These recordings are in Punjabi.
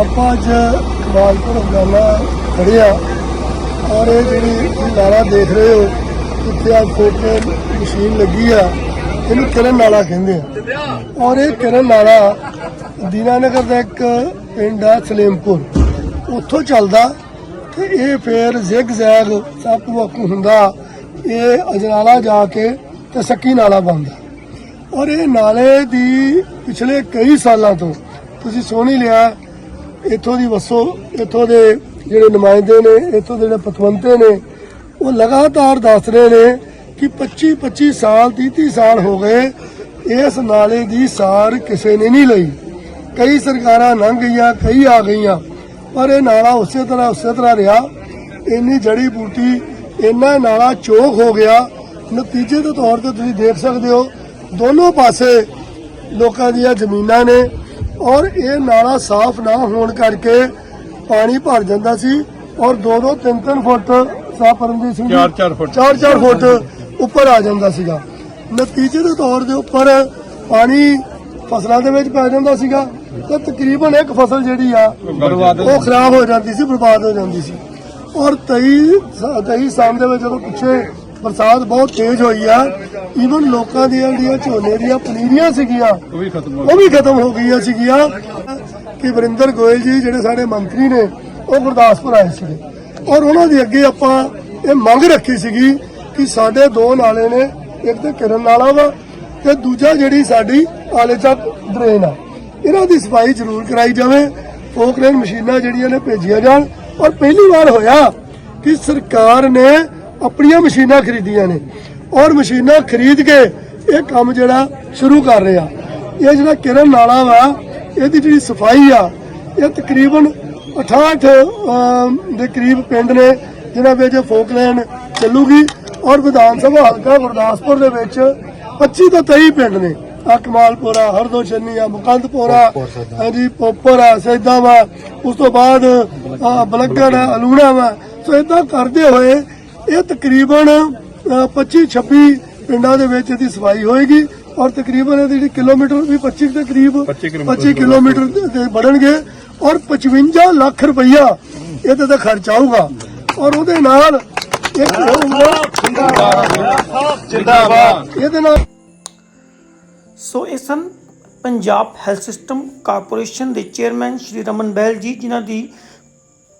ਆਪਾਂ ਅੱਜ ਕਮਾਲਪੁਰ ਹੰਗਾਮਾ ਖੜੇ ਆ ਔਰ ਇਹ ਜਿਹੜੀ ਤੁਸੀਂ ਨਾਲਾ ਦੇਖ ਰਹੇ ਹੋ, ਇੱਥੇ ਆ ਫੋਟੋ ਮਸ਼ੀਨ ਲੱਗੀ ਆ, ਇਹਨੂੰ ਕਿਰਨ ਨਾਲਾ ਕਹਿੰਦੇ ਆ। ਔਰ ਇਹ ਕਿਰਨ ਨਾਲਾ ਦੀਨਾਨਗਰ ਦਾ ਇੱਕ ਪਿੰਡ ਆ ਸਲੇਮਪੁਰ। ਉੱਥੋਂ ਚੱਲਦਾ ਤੇ ਇਹ ਫੇਰ ਜ਼ਿਗ ਜ਼ੈਗ ਸਭ ਤੋਂ ਅੱਗੋਂ ਹੁੰਦਾ, ਇਹ ਅਜਨਾਲਾ ਜਾ ਕੇ ਤੇ ਸੱਕੀ ਨਾਲਾ ਬਣਦਾ। ਔਰ ਇਹ ਨਾਲੇ ਦੀ ਪਿਛਲੇ ਕਈ ਸਾਲਾਂ ਤੋਂ ਤੁਸੀਂ ਸੁਣ ਹੀ ਲਿਆ ਇੱਥੋਂ ਦੀ ਵਸੋ, ਇੱਥੋਂ ਦੇ ਜਿਹੜੇ ਨੁਮਾਇੰਦੇ ਨੇ, ਇੱਥੋਂ ਦੇ ਜਿਹੜੇ ਪਤਵੰਤੇ ਨੇ, ਉਹ ਲਗਾਤਾਰ ਦੱਸ ਰਹੇ ਨੇ ਕਿ 25 25 ਸਾਲ 30 30 ਸਾਲ ਹੋ ਗਏ, ਇਸ ਨਾਲੇ ਦੀ ਸਾਰ ਕਿਸੇ ਨੇ ਨਹੀਂ ਲਈ। ਕਈ ਸਰਕਾਰਾਂ ਲੰਘ ਗਈਆਂ, ਕਈ ਆ ਗਈਆਂ, ਪਰ ਇਹ ਨਾਲਾ ਉਸੇ ਤਰ੍ਹਾਂ ਉਸੇ ਤਰ੍ਹਾਂ ਰਿਹਾ। ਇੰਨੀ ਜੜੀ ਬੂਟੀ, ਇੰਨਾ ਨਾਲਾ ਚੋਕ ਹੋ ਗਿਆ। ਨਤੀਜੇ ਦੇ ਤੌਰ ਤੇ ਤੁਸੀਂ ਦੇਖ ਸਕਦੇ ਹੋ, ਦੋਨੋਂ ਪਾਸੇ ਲੋਕਾਂ ਦੀਆਂ ਜ਼ਮੀਨਾਂ ਨੇ ਔਰ ਇਹ ਨਾਲਾ ਸਾਫ਼ ਨਾ ਹੋਣ ਕਰਕੇ ਪਾਣੀ ਭਰ ਜਾਂਦਾ ਸੀ ਔਰ 2-2 3-3 ਫੁੱਟ ਸਾਹ ਪਰਮਜੀਤ ਸਿੰਘ ਜੀ, ਚਾਰ- ਚਾਰ ਫੁੱਟ। 4-4 ਫੁੱਟ ਉੱਪਰ ਆ ਜਾਂਦਾ ਸੀਗਾ। ਨਤੀਜੇ ਦੇ ਤੌਰ ਦੇ ਉੱਪਰ ਪਾਣੀ ਫਸਲਾਂ ਦੇ ਵਿੱਚ ਪੈ ਜਾਂਦਾ ਸੀਗਾ ਤੇ ਤਕਰੀਬਨ ਇੱਕ ਫਸਲ ਜਿਹੜੀ ਆ ਉਹ ਖਰਾਬ ਹੋ ਜਾਂਦੀ ਸੀ ਬਰਬਾਦ ਹੋ ਜਾਂਦੀ ਸੀ। ਔਰ ਤਈ ਤਈ ਸਾਮ ਦੇ ਵਿੱਚ ਜਦੋਂ ਪਿੱਛੇ ਬਰਸਾਤ ਬਹੁਤ ਤੇਜ਼ ਹੋਈ ਆ। ਈਵਨ ਲੋਕਾਂ ਦੀਆਂ ਜਿਹੜੀਆਂ ਝੋਨੇ ਦੀਆਂ ਪਨੀਰੀਆਂ ਸੀਗੀਆਂ ਉਹ ਵੀ ਖਤਮ ਹੋ ਉਹ ਵੀ ਖਤਮ ਹੋ ਗਈਆਂ ਸੀਗੀਆਂ। ਕਿ ਵਰਿੰਦਰ ਗੋਇਲ ਜੀ ਜਿਹੜੇ ਸਾਡੇ ਮੰਤਰੀ ਨੇ ਉਹ ਗੁਰਦਾਸਪੁਰ ਆਏ ਸੀਗੇ। ਔਰ ਉਹਨਾਂ ਦੇ ਅੱਗੇ ਆਪਾਂ ਇਹ ਮੰਗ ਰੱਖੀ ਸੀਗੀ ਕਿ ਸਾਡੇ ਦੋ ਨਾਲੇ ਨੇ ਇੱਕ ਤੇ ਕਿਰਨ ਨਾਲਾ ਵਾ ਤੇ ਦੂਜਾ ਜਿਹੜੀ ਸਾਡੀ ਆਲੇ ਚੱਕ ਡਰੇਨ ਆ। ਇਹਨਾਂ ਦੀ ਸਫ਼ਾਈ ਜ਼ਰੂਰ ਕਰਾਈ ਜਾਵੇ। ਫੋਕਲੇਨ ਮਸ਼ੀਨਾਂ ਜਿਹੜੀਆਂ ਨੇ ਭੇਜੀਆਂ ਜਾਣ। ਔਰ ਪਹਿਲੀ ਵਾਰ ਹੋਇਆ ਕਿ ਸਰਕਾਰ ਨੇ ਆਪਣੀਆਂ ਮਸ਼ੀਨਾਂ ਖਰੀਦੀਆਂ ਨੇ। ਔਰ ਮਸ਼ੀਨਾਂ ਖਰੀਦ ਕੇ ਇਹ ਕੰਮ ਜਿਹੜਾ ਸ਼ੁਰੂ ਕਰ ਰਿਹਾ ਇਹ ਜਿਹੜਾ ਕਿਰਨ ਨਾਲਾ ਵਾ ਇਹਦੀ ਜਿਹੜੀ ਸਫ਼ਾਈ ਆ ਇਹ ਤਕਰੀਬਨ 68 ਅਮ, ਦੇ ਕਰੀਬ ਪਿੰਡ ਨੇ ਜਿਨ੍ਹਾਂ ਵਿੱਚ ਫੋਕਲੈਂਡ ਚੱਲੂਗੀ। ਔਰ ਵਿਧਾਨ ਸਭਾ ਹਲਕਾ ਗੁਰਦਾਸਪੁਰ ਦੇ ਵਿੱਚ 25 ਤੋਂ 23 ਪਿੰਡ ਨੇ। ਆ ਕਮਾਲਪੁਰਾ ਹਰਦੋ ਚੰਨੀ ਆ ਮੁਕੰਦਪੁਰਾ ਹਾਂਜੀ ਪੋਪਰ ਆ ਸੈਦਾ ਵਾ। ਉਸ ਤੋਂ ਬਾਅਦ ਆ ਅਲੂਣਾ ਵਾ। ਸੋ ਇਦਾਂ ਕਰਦੇ ਹੋਏ ਇਹ ਤਕਰੀਬਨ 25 26 ਪਿੰਡਾਂ ਦੇ ਵਿੱਚ ਇਹਦੀ ਸਫ਼ਾਈ ਹੋਏਗੀ ਔਰ ਤਕਰੀਬਨ ਇਹਦੀ ਜਿਹੜੀ ਕਿਲੋਮੀਟਰ ਵੀ 25 ਦੇ ਕਰੀਬ 25 ਕਿਲੋਮੀਟਰ 25 ਕਿਲੋਮੀਟਰ ਦੇ- ਦੇ ਬਣਨਗੇ ਔਰ 55 ਲੱਖ ਰੁਪਈਆ ਇਹਦੇ ਤੇ ਖਰਚ ਆਊਗਾ। ਔਰ ਉਹਦੇ ਨਾਲ ਜਿੰਦਾਬਾਦ। ਇਹਦੇ ਨਾਲ ਸੋ ਇਹ ਸਨ ਪੰਜਾਬ ਹੈਲਥ ਸਿਸਟਮ ਕਾਰਪੋਰੇਸ਼ਨ ਦੇ ਚੇਅਰਮੈਨ ਸ਼੍ਰੀ ਰਮਨ ਬਹਿਲ ਜੀ ਜਿਨ੍ਹਾਂ ਦੀ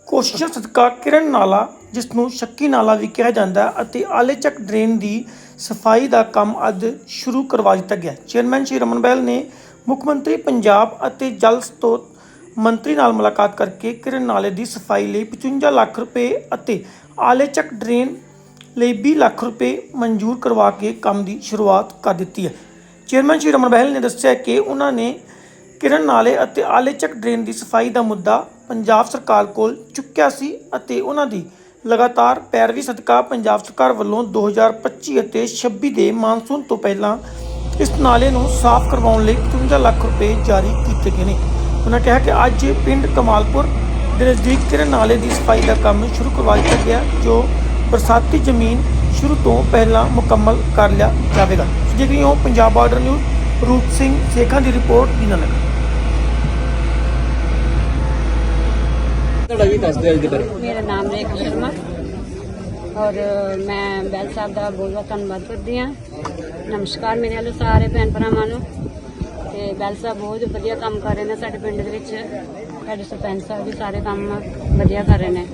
ਕੋਸ਼ਿਸ਼ਾਂ ਸਦਕਾ ਕਿਰਨ ਨਾਲਾ ਜਿਸ ਨੂੰ ਸ਼ੱਕੀ ਨਾਲਾ ਵੀ ਕਿਹਾ ਜਾਂਦਾ ਹੈ ਅਤੇ ਆਲੇ ਚੱਕ ਡਰੇਨ ਦੀ ਸਫ਼ਾਈ ਦਾ ਕੰਮ ਅੱਜ ਸ਼ੁਰੂ ਕਰਵਾ ਦਿੱਤਾ ਗਿਆ ਚੇਅਰਮੈਨ ਸ਼੍ਰੀ ਰਮਨ ਬਹਿਲ ਨੇ ਮੁੱਖ ਮੰਤਰੀ ਪੰਜਾਬ ਅਤੇ ਜਲ ਸਰੋਤ ਮੰਤਰੀ ਨਾਲ ਮੁਲਾਕਾਤ ਕਰਕੇ ਕਿਰਨ ਨਾਲੇ ਦੀ ਸਫ਼ਾਈ ਲਈ 55 ਲੱਖ ਰੁਪਏ ਅਤੇ ਆਲੇ ਚੱਕ ਡਰੇਨ ਲਈ 20 ਲੱਖ ਰੁਪਏ ਮਨਜ਼ੂਰ ਕਰਵਾ ਕੇ ਕੰਮ ਦੀ ਸ਼ੁਰੂਆਤ ਕਰ ਦਿੱਤੀ ਹੈ। ਚੇਅਰਮੈਨ ਸ਼੍ਰੀ ਰਮਨ ਬਹਿਲ ਨੇ ਦੱਸਿਆ ਕਿ ਉਹਨਾਂ ਨੇ ਕਿਰਨ ਨਾਲੇ ਅਤੇ ਆਲੇ ਚੱਕ ਡਰੇਨ ਦੀ ਸਫ਼ਾਈ ਦਾ ਮੁੱਦਾ ਪੰਜਾਬ ਸਰਕਾਰ ਕੋਲ ਚੁੱਕਿਆ ਸੀ ਅਤੇ ਉਹਨਾਂ ਦੀ ਲਗਾਤਾਰ ਪੈਰਵੀ ਸਦਕਾ ਪੰਜਾਬ ਸਰਕਾਰ ਵੱਲੋਂ 2025 ਅਤੇ 26 ਦੇ ਮਾਨਸੂਨ ਤੋਂ ਪਹਿਲਾਂ ਇਸ ਨਾਲੇ ਨੂੰ ਸਾਫ਼ ਕਰਵਾਉਣ ਲਈ 55 ਲੱਖ ਰੁਪਏ ਜਾਰੀ ਕੀਤੇ ਗਏ ਨੇ। ਉਹਨਾਂ ਕਿਹਾ ਕਿ ਅੱਜ ਪਿੰਡ ਕਮਾਲਪੁਰ ਦੇ ਨਜ਼ਦੀਕ ਕਿਰਨ ਨਾਲੇ ਦੀ ਸਫ਼ਾਈ ਦਾ ਕੰਮ ਸ਼ੁਰੂ ਕਰਵਾ ਦਿੱਤਾ ਗਿਆ, ਜੋ ਬਰਸਾਤੀ ਜ਼ਮੀਨ ਸ਼ੁਰੂ ਤੋਂ ਪਹਿਲਾਂ ਮੁਕੰਮਲ ਕਰ ਲਿਆ ਜਾਵੇਗਾ। ਸੋ ਉਹ ਪੰਜਾਬ ਬਾਰਡਰ ਨਿਊਜ਼, ਰੂਪ ਸਿੰਘ ਸੇਖਾਂ ਦੀ ਰਿਪੋਰਟ ਦੀਨਾਨਗਰ ਤੁਹਾਡਾ ਵੀ ਦੱਸ ਦਿਓ ਅੱਜ ਬਾਰੇ ਮੇਰਾ ਨਾਮ ਰੇਖਾ ਸ਼ਰਮਾ। ਔਰ ਮੈਂ ਬੈਲ ਸਾਹਿਬ ਦਾ ਬਹੁਤ ਬਹੁਤ ਧੰਨਵਾਦ ਕਰਦੀ ਹਾਂ। ਨਮਸਕਾਰ ਮੇਰੇ ਵੱਲੋਂ ਸਾਰੇ ਭੈਣ ਭਰਾਵਾਂ ਨੂੰ। ਤੇ ਬੈਲ ਸਾਹਿਬ ਬਹੁਤ ਵਧੀਆ ਕੰਮ ਕਰ ਰਹੇ ਨੇ ਸਾਡੇ ਪਿੰਡ ਦੇ ਵਿੱਚ। ਸਾਡੇ ਸਰਪੰਚ ਸਾਹਿਬ ਵੀ ਸਾਰੇ ਕੰਮ ਵਧੀਆ ਕਰ ਰਹੇ ਨੇ।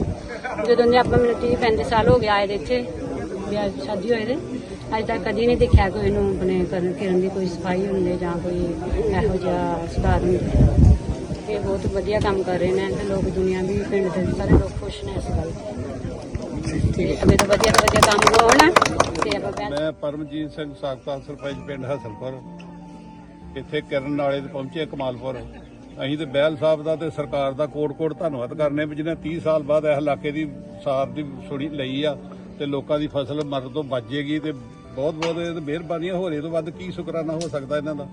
ਜਦੋਂ ਦੇ ਆਪਾਂ ਮੈਨੂੰ 30 35 ਸਾਲ ਹੋ ਗਿਆ ਆਏ ਦੇ ਇੱਥੇ, ਵਿਆਹ ਸ਼ਾਦੀ ਹੋਏ ਦੇ। ਅੱਜ ਤੱਕ ਕਦੀ ਨਹੀਂ ਦੇਖਿਆ ਕੋਈ ਨੂੰ ਆਪਣੇ ਕਰਨ ਕਿਰਨ ਦੀ ਕੋਈ ਸਫ਼ਾਈ ਹੁੰਦੀ ਜਾਂ ਕੋਈ ਇਹੋ ਜਿਹਾ ਸੁਧਾਰ ਹੁੰਦੇ। ਇਹ ਬਹੁਤ ਵਧੀਆ ਕੰਮ ਕਰ ਰਹੇ ਨੇ ਤੇ ਲੋਕ ਦੁਨੀਆ ਵੀ ਪਿੰਡ ਦੇ ਵੀ ਸਾਰੇ ਲੋਕ ਖੁਸ਼ ਨੇ ਇਸ ਗੱਲ ਤੇ। ਅੱਗੇ ਤੋਂ ਵਧੀਆ ਤੋਂ ਵਧੀਆ ਕੰਮ ਹੋਣ ਤੇ ਆਪਾਂ ਪਹਿਲ ਮੈਂ ਪਰਮਜੀਤ ਸਿੰਘ ਸਾਖਤਾ ਸਰਪੰਚ ਪਿੰਡ ਹਸਨਪੁਰ। ਇੱਥੇ ਕਿਰਨ ਨਾਲੇ ਤੇ ਪਹੁੰਚੇ ਕਮਾਲਪੁਰ। ਅਸੀਂ ਤੇ ਬਹਿਲ ਸਾਹਿਬ ਦਾ ਤੇ ਸਰਕਾਰ ਦਾ ਕੋਟ-ਕੋਟ ਧੰਨਵਾਦ ਕਰਨੇ ਵੀ ਜਿਹਨੇ 30 ਸਾਲ ਬਾਅਦ ਇਹ ਇਲਾਕੇ ਦੀ ਸਾਰ ਦੀ ਸੁਣੀ ਲਈ ਆ ਤੇ ਲੋਕਾਂ ਦੀ ਫਸਲ ਮਰਨ ਤੋਂ ਬਚ ਤੇ ਬਹੁਤ ਬਹੁਤ ਇਹ ਤੇ ਮਿਹਰਬਾਨੀਆਂ ਹੋ ਰਹੀ ਤੋਂ ਵੱਧ ਕੀ ਸ਼ੁਕਰਾਨਾ ਹੋ ਸਕਦਾ ਇਹਨਾਂ ਦਾ?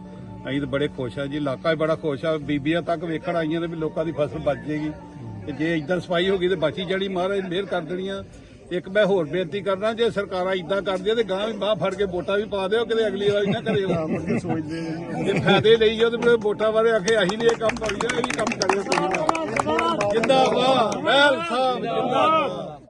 ਅਸੀਂ ਤਾਂ ਬੜੇ ਖੁਸ਼ ਆ ਜੀ ਇਲਾਕਾ ਵੀ ਬੜਾ ਖੁਸ਼ ਆ। ਬੀਬੀਆਂ ਤੱਕ ਵੇਖਣ ਆਈਆਂ ਨੇ ਵੀ ਲੋਕਾਂ ਦੀ ਫਸਲ ਬਚ ਜੇਗੀ। ਤੇ ਜੇ ਇਦਾਂ ਸਫ਼ਾਈ ਹੋ ਗਈ ਤੇ ਬਚੀ ਜੜੀ ਮਹਾਰਾਜ ਮਿਹਰ ਕਰ ਦੇਣੀਆਂ ਇੱਕ ਮੈਂ ਹੋਰ ਬੇਨਤੀ ਕਰਨਾ ਜੇ ਸਰਕਾਰਾਂ ਇਦਾਂ ਕਰਦੀਆਂ ਤੇ ਗਾਂ ਵੀ ਬਾਹ ਫੜ ਕੇ ਵੋਟਾਂ ਵੀ ਪਾ ਦਿਓ ਕਿਤੇ ਅਗਲੀ ਵਾਰੀ ਨਾ ਕਰਿਓ। ਸੋਚਦੇ ਜੇ। ਫਾਇਦੇ ਲਈ ਉਹ ਤੇ ਵੋਟਾਂ ਬਾਰੇ ਆਖੇ ਅਸੀਂ ਨਹੀਂ ਇਹ ਕੰਮ ਕਰੀਦਾ ਇਹ ਵੀ ਕੰਮ ਕਰਿਓ ਤੁਸੀਂ ਜਿੰਦਾਬਾਦ ਮਹਿਲ ਸਾਹਿਬ ਜਿੰਦਾਬਾਦ।